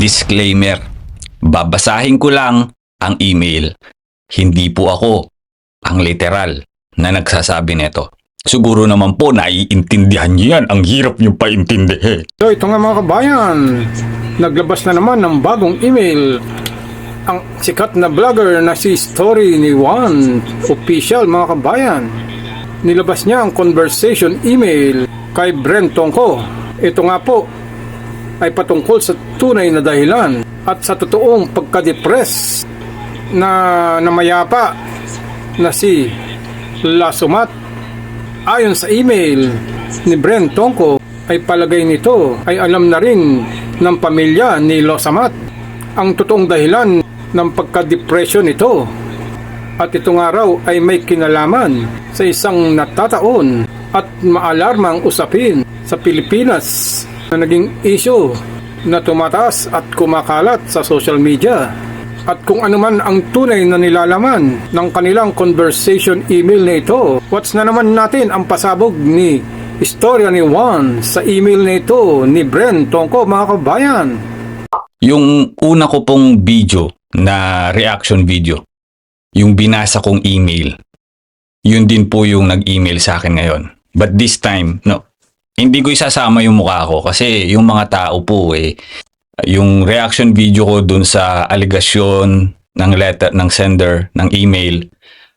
Disclaimer. Babasahin ko lang ang email. Hindi po ako ang literal na nagsasabi nito. Siguro naman po naiintindihan niyo yan. Ang hirap niyo paintindihin. So ito nga mga kabayan, naglabas na naman ng bagong email ang sikat na vlogger na si Story ni Juan Official mga kabayan. Nilabas niya ang conversation email kay Brent Tongko. Ito nga po ay patungkol sa tunay na dahilan at sa totoong pagkadepress na namayapa na si Lasumat Ayon sa email ni Brent Tongko ay palagay nito ay alam na rin ng pamilya ni Losamat ang totoong dahilan ng pagka-depression nito. At ito nga raw ay may kinalaman sa isang natataon at maalarmang usapin sa Pilipinas na naging issue na tumataas at kumakalat sa social media at kung ano man ang tunay na nilalaman ng kanilang conversation email na ito. Watch na naman natin ang pasabog ni istorya ni Juan sa email na ito ni Bren Tongko mga kabayan. Yung una ko pong video na reaction video, yung binasa kong email, yun din po yung nag-email sa akin ngayon. But this time, no, hindi ko isasama yung mukha ko kasi yung mga tao po eh, yung reaction video ko dun sa aligasyon ng letter ng sender ng email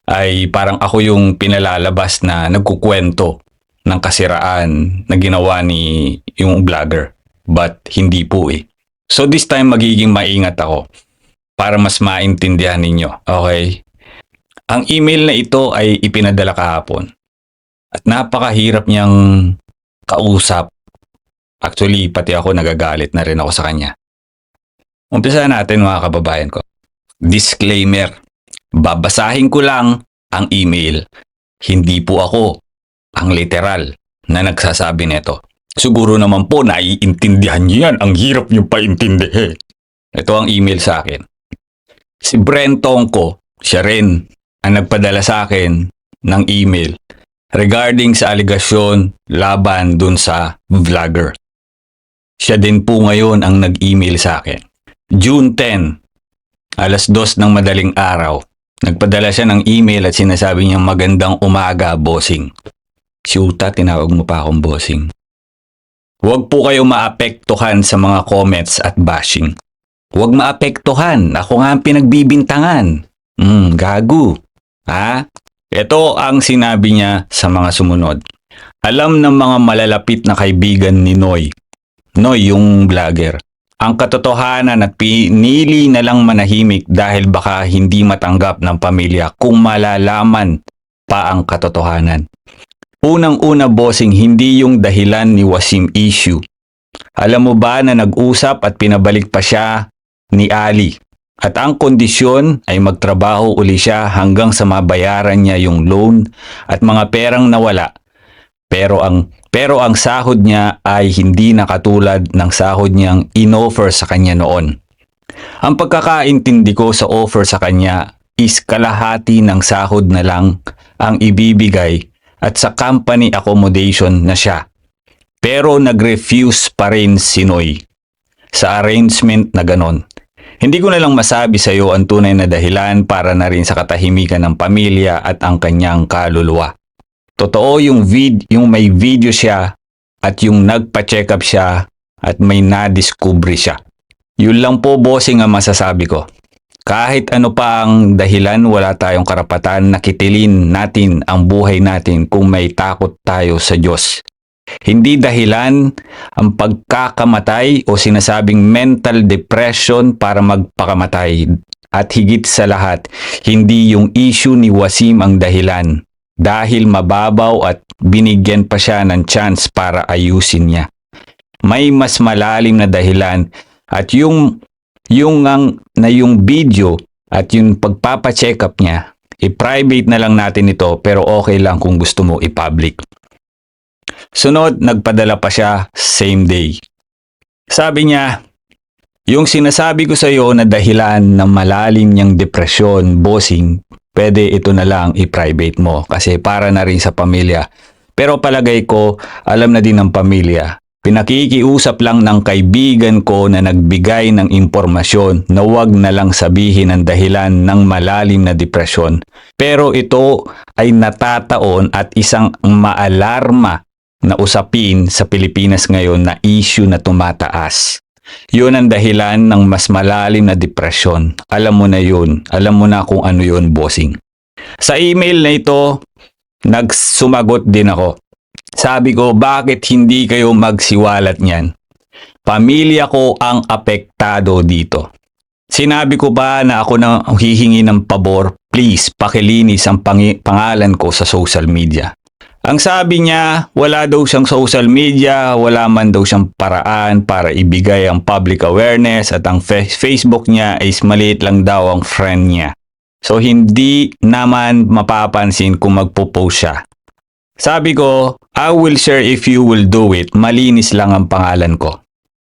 ay parang ako yung pinalalabas na nagkukwento ng kasiraan na ginawa ni yung vlogger. But hindi po eh. So this time magiging maingat ako para mas maintindihan ninyo. Okay? Ang email na ito ay ipinadala kahapon. At napakahirap niyang kausap. Actually, pati ako nagagalit na rin ako sa kanya. Umpisa natin mga kababayan ko. Disclaimer. Babasahin ko lang ang email. Hindi po ako ang literal na nagsasabi nito. Siguro naman po naiintindihan niyo yan. Ang hirap niyo paintindihin. Ito ang email sa akin. Si Brentong ko, siya rin ang nagpadala sa akin ng email regarding sa aligasyon laban dun sa vlogger. Siya din po ngayon ang nag-email sa akin. June 10, alas 2 ng madaling araw, nagpadala siya ng email at sinasabi niya magandang umaga, bossing. Siyuta, tinawag mo pa akong bossing. Huwag po kayo maapektuhan sa mga comments at bashing. Huwag maapektuhan. Ako nga ang pinagbibintangan. Hmm, gago. Ha? Ito ang sinabi niya sa mga sumunod. Alam ng mga malalapit na kaibigan ni Noy. Noy, yung vlogger. Ang katotohanan at pinili na lang manahimik dahil baka hindi matanggap ng pamilya kung malalaman pa ang katotohanan. Unang-una bossing, hindi yung dahilan ni Wasim issue. Alam mo ba na nag-usap at pinabalik pa siya ni Ali? At ang kondisyon ay magtrabaho uli siya hanggang sa mabayaran niya yung loan at mga perang nawala. Pero ang pero ang sahod niya ay hindi nakatulad ng sahod niyang inoffer sa kanya noon. Ang pagkakaintindi ko sa offer sa kanya is kalahati ng sahod na lang ang ibibigay at sa company accommodation na siya. Pero nag-refuse pa rin si Noy sa arrangement na ganon. Hindi ko na lang masabi sa iyo ang tunay na dahilan para na rin sa katahimikan ng pamilya at ang kanyang kaluluwa. Totoo yung vid yung may video siya at yung nagpa-check up siya at may na-discovery siya. Yun lang po bossing ang masasabi ko. Kahit ano pa ang dahilan, wala tayong karapatan na kitilin natin ang buhay natin kung may takot tayo sa Diyos. Hindi dahilan ang pagkakamatay o sinasabing mental depression para magpakamatay. At higit sa lahat, hindi yung issue ni Wasim ang dahilan dahil mababaw at binigyan pa siya ng chance para ayusin niya. May mas malalim na dahilan at yung yung ang na yung video at yung pagpapa-check up niya, i-private na lang natin ito pero okay lang kung gusto mo i-public. Sunod, nagpadala pa siya same day. Sabi niya, yung sinasabi ko sa iyo na dahilan ng malalim niyang depresyon, bossing, pwede ito na lang i-private mo kasi para na rin sa pamilya. Pero palagay ko, alam na din ng pamilya Pinakikiusap lang ng kaibigan ko na nagbigay ng impormasyon na wag na lang sabihin ang dahilan ng malalim na depresyon. Pero ito ay natataon at isang maalarma na usapin sa Pilipinas ngayon na issue na tumataas. Yun ang dahilan ng mas malalim na depresyon. Alam mo na yun. Alam mo na kung ano yun, bossing. Sa email na ito, nagsumagot din ako. Sabi ko, bakit hindi kayo magsiwalat niyan? Pamilya ko ang apektado dito. Sinabi ko ba na ako na hihingi ng pabor, please pakilinis ang pangalan ko sa social media. Ang sabi niya, wala daw siyang social media, wala man daw siyang paraan para ibigay ang public awareness at ang Facebook niya is maliit lang daw ang friend niya. So hindi naman mapapansin kung magpo-post siya. Sabi ko, I will share if you will do it. Malinis lang ang pangalan ko.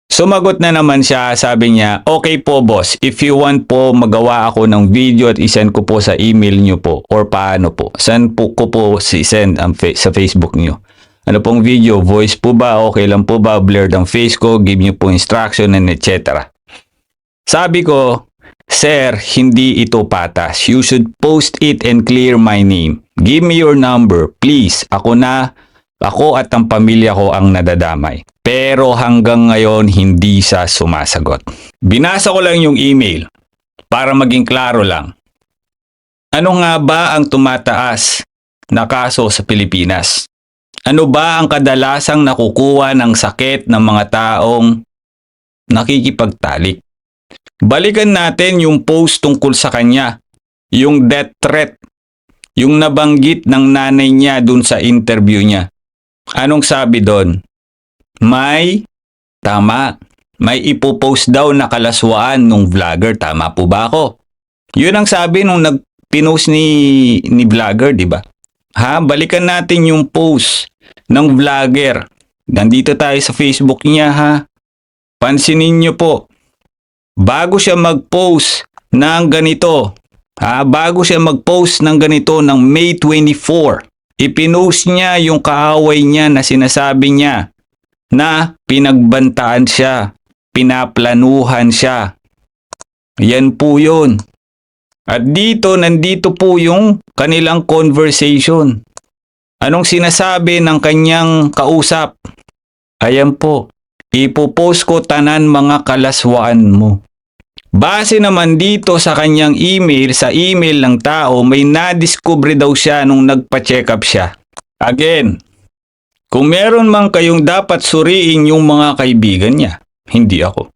Sumagot na naman siya, sabi niya, okay po boss, if you want po magawa ako ng video at isend ko po sa email niyo po or paano po. Send po ko po si send ang fa- sa Facebook niyo. Ano pong video, voice po ba, okay lang po ba, blurred ang face ko, give niyo po instruction and etc. Sabi ko, Sir, hindi ito patas. You should post it and clear my name. Give me your number, please. Ako na, ako at ang pamilya ko ang nadadamay. Pero hanggang ngayon, hindi siya sumasagot. Binasa ko lang yung email para maging klaro lang. Ano nga ba ang tumataas na kaso sa Pilipinas? Ano ba ang kadalasang nakukuha ng sakit ng mga taong nakikipagtalik? Balikan natin yung post tungkol sa kanya, yung death threat, yung nabanggit ng nanay niya dun sa interview niya. Anong sabi doon? May, tama, may ipopost daw na kalaswaan nung vlogger, tama po ba ako? Yun ang sabi nung nagpinost ni, ni vlogger, di ba? Ha, balikan natin yung post ng vlogger. Nandito tayo sa Facebook niya ha. Pansinin niyo po, bago siya mag-post ng ganito, ha, bago siya mag-post ng ganito ng May 24, ipinost niya yung kaaway niya na sinasabi niya na pinagbantaan siya, pinaplanuhan siya. Yan po yun. At dito, nandito po yung kanilang conversation. Anong sinasabi ng kanyang kausap? Ayan po, ipopost ko tanan mga kalaswaan mo. Base naman dito sa kanyang email, sa email ng tao, may nadiskubre daw siya nung nagpa-check up siya. Again, kung meron man kayong dapat suriin yung mga kaibigan niya, hindi ako.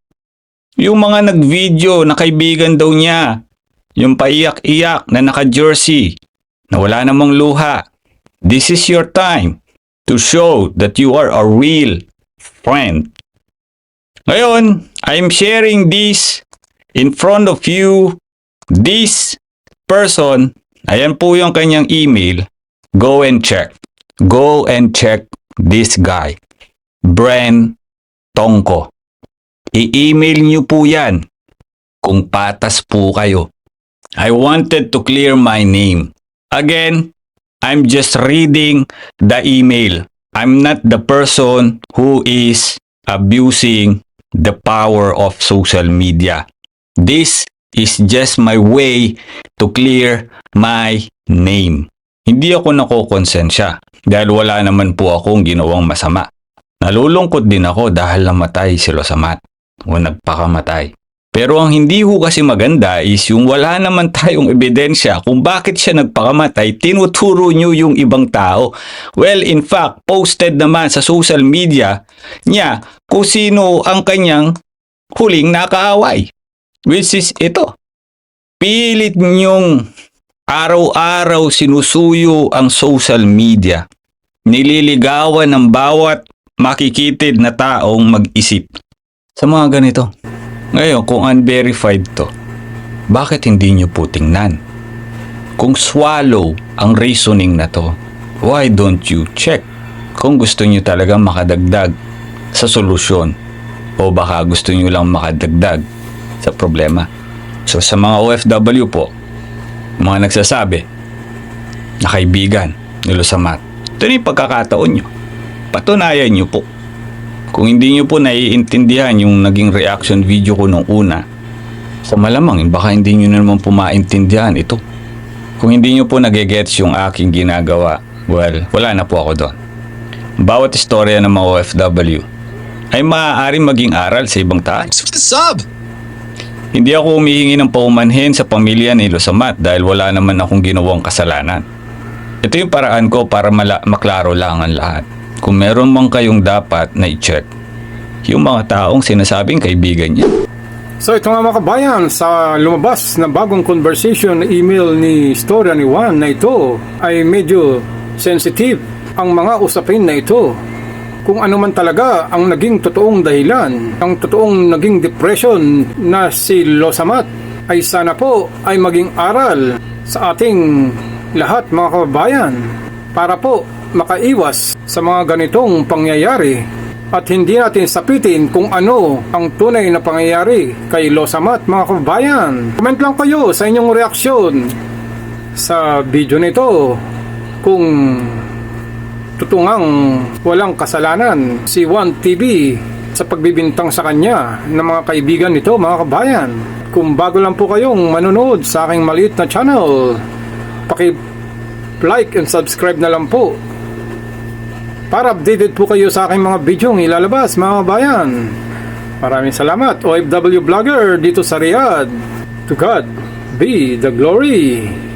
Yung mga nag-video na kaibigan daw niya, yung paiyak-iyak na naka-jersey, na wala namang luha, this is your time to show that you are a real friend. Ngayon, I'm sharing this in front of you. This person, ayan po yung kanyang email. Go and check. Go and check this guy. Bren Tongko. I-email niyo po yan kung patas po kayo. I wanted to clear my name. Again, I'm just reading the email. I'm not the person who is abusing the power of social media. This is just my way to clear my name. Hindi ako nakokonsensya dahil wala naman po akong ginawang masama. Nalulungkot din ako dahil namatay si Losamat o nagpakamatay. Pero ang hindi ho kasi maganda is yung wala naman tayong ebidensya kung bakit siya nagpakamatay, tinuturo nyo yung ibang tao. Well, in fact, posted naman sa social media niya kung sino ang kanyang huling nakaaway. Which is ito. Pilit nyong araw-araw sinusuyo ang social media. Nililigawan ng bawat makikitid na taong mag-isip. Sa mga ganito. Ngayon, kung unverified to, bakit hindi nyo po tingnan? Kung swallow ang reasoning na to, why don't you check kung gusto nyo talaga makadagdag sa solusyon o baka gusto nyo lang makadagdag sa problema. So sa mga OFW po, mga nagsasabi na kaibigan ni Lusamat, ito na yung pagkakataon nyo. Patunayan nyo po Kung hindi nyo po naiintindihan yung naging reaction video ko nung una, sa malamang baka hindi nyo na naman po maintindihan ito. Kung hindi nyo po nagigets yung aking ginagawa, well, wala na po ako doon. Bawat istorya ng mga OFW ay maaaring maging aral sa ibang tao. Thanks sub. Hindi ako humihingi ng paumanhin sa pamilya ni Losamat dahil wala naman akong ginawang kasalanan. Ito yung paraan ko para mala- maklaro lang ang lahat. Kung meron mang kayong dapat na i-check, yung mga taong sinasabing kaibigan niya. So ito nga mga kabayan, sa lumabas na bagong conversation na email ni Storya ni Juan na ito ay medyo sensitive ang mga usapin na ito. Kung ano man talaga ang naging totoong dahilan, ang totoong naging depression na si Losamat ay sana po ay maging aral sa ating lahat mga kababayan para po makaiwas sa mga ganitong pangyayari at hindi natin sapitin kung ano ang tunay na pangyayari kay Losamat mga kababayan. Comment lang kayo sa inyong reaksyon sa video nito kung tutungang walang kasalanan si One TV sa pagbibintang sa kanya ng mga kaibigan nito mga kabayan. Kung bago lang po kayong manonood sa aking maliit na channel, paki like and subscribe na lang po para updated po kayo sa aking mga video ilalabas mga kabayan. Maraming salamat OFW Vlogger dito sa Riyadh. To God be the glory.